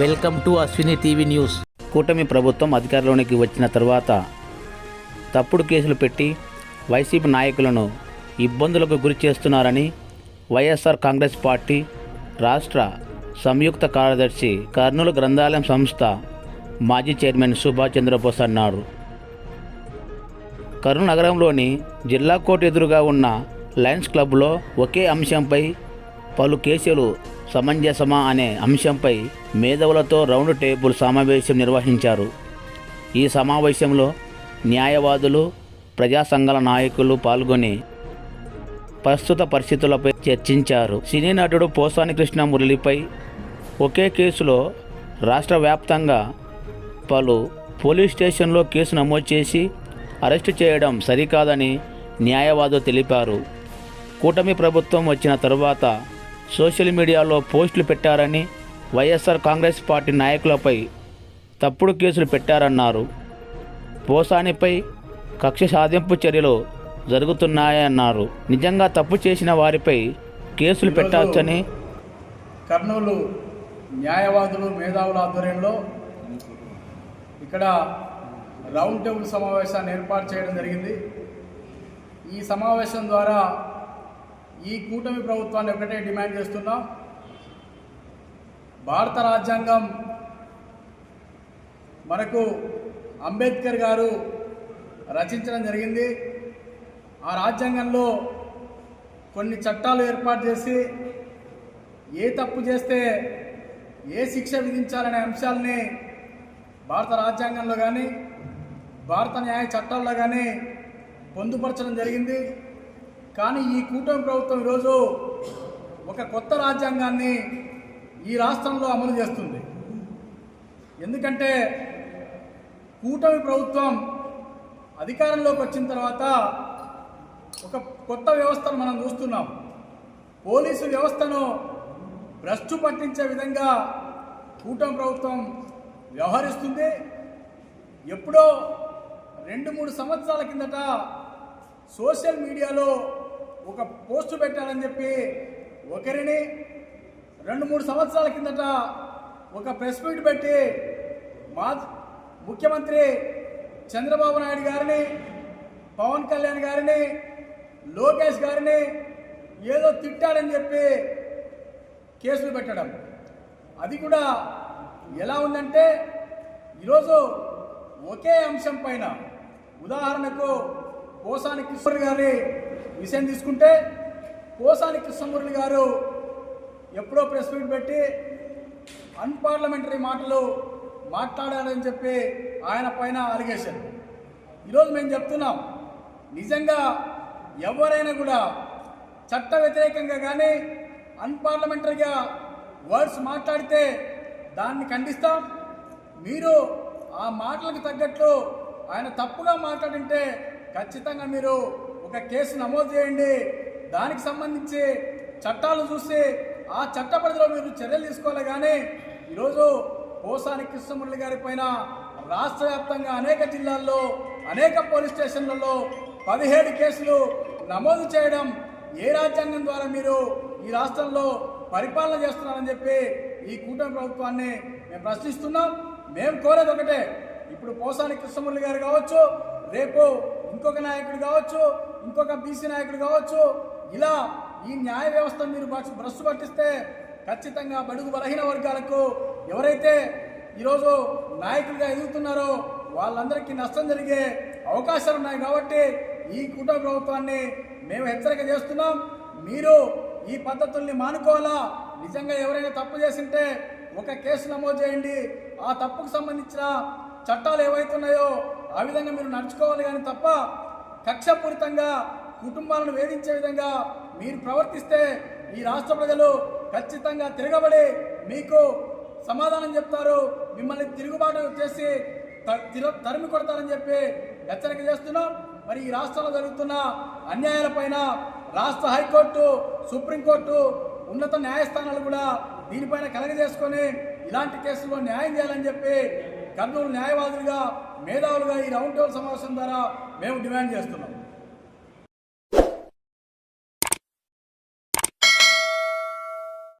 Welcome to Ashwini TV news. కూటమి ప్రభుత్వం అధికారంలోనికి వచ్చిన తర్వాత తప్పుడు కేసులు పెట్టి వైసీపీ నాయకులను ఇబ్బందులకు గురి చేస్తున్నారని వైఎస్ఆర్ కాంగ్రెస్ పార్టీ రాష్ట్ర సంయుక్త కార్యదర్శి కర్నూలు గ్రంథాలయం సంస్థ మాజీ చైర్మన్ సుభాష్ చంద్రబోస్ అన్నారు. కర్నూలు నగరంలోని జిల్లా కోర్టు ఎదురుగా ఉన్న లయన్స్ క్లబ్లో ఒకే అంశంపై పలు కేసులు సమంజసమా అనే అంశంపై మేధవులతో రౌండ్ టేబుల్ సమావేశం నిర్వహించారు. ఈ సమావేశంలో న్యాయవాదులు ప్రజా సంఘాల నాయకులు పాల్గొని ప్రస్తుత పరిస్థితులపై చర్చించారు. సినీ నటుడు పోసాని కృష్ణ మురళిపై ఒకే కేసులో రాష్ట్ర వ్యాప్తంగా పలు పోలీస్ స్టేషన్లో కేసు నమోదు చేసి అరెస్టు చేయడం సరికాదని న్యాయవాదులు తెలిపారు. కూటమి ప్రభుత్వం వచ్చిన తరువాత సోషల్ మీడియాలో పోస్టులు పెట్టారని వైఎస్ఆర్ కాంగ్రెస్ పార్టీ నాయకులపై తప్పుడు కేసులు పెట్టారన్నారు. పోసానిపై కక్ష సాధింపు చర్యలు జరుగుతున్నాయన్నారు. నిజంగా తప్పు చేసిన వారిపై కేసులు పెట్టవచ్చని కర్నూలు న్యాయవాదులు మేధావుల ఆధ్వర్యంలో ఇక్కడ రౌండ్ టేబుల్ సమావేశాన్ని ఏర్పాటు చేయడం జరిగింది. ఈ సమావేశం ద్వారా ఈ కూటమి ప్రభుత్వాన్ని ఒకటే డిమాండ్ చేస్తున్నాం. భారత రాజ్యాంగం మనకు అంబేద్కర్ గారు రచించడం జరిగింది. ఆ రాజ్యాంగంలో కొన్ని చట్టాలు ఏర్పాటు చేసి ఏ తప్పు చేస్తే ఏ శిక్ష విధించాలనే అంశాలని భారత రాజ్యాంగంలో కానీ భారత న్యాయ చట్టాల్లో కానీ పొందుపరచడం జరిగింది. కానీ ఈ కూటమి ప్రభుత్వం ఈరోజు ఒక కొత్త రాజ్యాంగాన్ని ఈ రాష్ట్రంలో అమలు చేస్తుంది. ఎందుకంటే కూటమి ప్రభుత్వం అధికారంలోకి వచ్చిన తర్వాత ఒక కొత్త వ్యవస్థను మనం చూస్తున్నాం. పోలీసు వ్యవస్థను భ్రష్టు పట్టించే విధంగా కూటమి ప్రభుత్వం వ్యవహరిస్తుంది. ఎప్పుడో రెండు మూడు సంవత్సరాల కిందట సోషల్ మీడియాలో ఒక పోస్టు పెట్టాలని చెప్పి ఒకరిని రెండు మూడు సంవత్సరాల కిందట ఒక ప్రెస్ మీట్ పెట్టి మా ముఖ్యమంత్రి చంద్రబాబు నాయుడు గారిని పవన్ కళ్యాణ్ గారిని లోకేష్ గారిని ఏదో తిట్టాడని చెప్పి కేసులు పెట్టడం. అది కూడా ఎలా ఉందంటే ఈరోజు ఒకే అంశం పైన ఉదాహరణకు పోసాని కిషోర్ గారి విషయం తీసుకుంటే కోసాని కృష్ణమూర్తి గారు ఎప్పుడో ప్రెస్ మీట్ పెట్టి అన్పార్లమెంటరీ మాటలు మాట్లాడాలని చెప్పి ఆయన పైన అలిగేషన్ ఈరోజు మేము చెప్తున్నాం నిజంగా ఎవరైనా కూడా చట్ట వ్యతిరేకంగా కానీ అన్పార్లమెంటరీగా వర్డ్స్ మాట్లాడితే దాన్ని ఖండిస్తాం. మీరు ఆ మాటలకు తగ్గట్లు ఆయన తప్పుగా మాట్లాడింటే ఖచ్చితంగా మీరు ఒక కేసు నమోదు చేయండి. దానికి సంబంధించి చట్టాలు చూసి ఆ చట్ట పరిధిలో మీరు చర్యలు తీసుకోవాలి కానీ ఈరోజు పోసాని కృష్ణమురళి గారి పైన రాష్ట్ర వ్యాప్తంగా అనేక జిల్లాల్లో అనేక పోలీస్ స్టేషన్లలో పదిహేడు కేసులు నమోదు చేయడం ఏ రాజ్యాంగం ద్వారా మీరు ఈ రాష్ట్రంలో పరిపాలన చేస్తున్నారని చెప్పి ఈ కూటమి ప్రభుత్వాన్ని మేము ప్రశ్నిస్తున్నాం. మేము కోరేది ఒకటే ఇప్పుడు పోసాని కృష్ణమురళి గారు కావచ్చు రేపు ఇంకొక నాయకుడు కావచ్చు ఇంకొక బీసీ నాయకుడు కావచ్చు. ఇలా ఈ న్యాయ వ్యవస్థ మీరు భ్రష్ పట్టిస్తే ఖచ్చితంగా బడుగు బలహీన వర్గాలకు ఎవరైతే ఈరోజు నాయకులుగా ఎదుగుతున్నారో వాళ్ళందరికీ నష్టం జరిగే అవకాశాలు ఉన్నాయి కాబట్టి ఈ కుటుంబ ప్రభుత్వాన్ని మేము హెచ్చరిక చేస్తున్నాం. మీరు ఈ పద్ధతుల్ని మానుకోవాలా? నిజంగా ఎవరైనా తప్పు చేసింటే ఒక కేసు నమోదు చేయండి. ఆ తప్పుకు సంబంధించిన చట్టాలు ఏవైతున్నాయో ఆ విధంగా మీరు నడుచుకోవాలి కానీ తప్ప కక్షపూరితంగా కుటుంబాలను వేధించే విధంగా మీరు ప్రవర్తిస్తే ఈ రాష్ట్ర ప్రజలు ఖచ్చితంగా తిరగబడి మీకు సమాధానం చెప్తారు. మిమ్మల్ని తిరుగుబాటు చేసి త- తిర- తరిమి కొడతారని చెప్పి హెచ్చరిక చేస్తున్నాం. మరి ఈ రాష్ట్రంలో జరుగుతున్న అన్యాయాలపైన రాష్ట్ర హైకోర్టు సుప్రీంకోర్టు ఉన్నత న్యాయస్థానాలు కూడా దీనిపైన కలగజేసుకొని ఇలాంటి కేసుల్లో న్యాయం చేయాలని చెప్పి కర్నూలు న్యాయవాదులుగా మేధావులుగా ఈ రౌండ్ టేబుల్ సమావేశం ద్వారా మేము డిమాండ్ చేస్తున్నాం.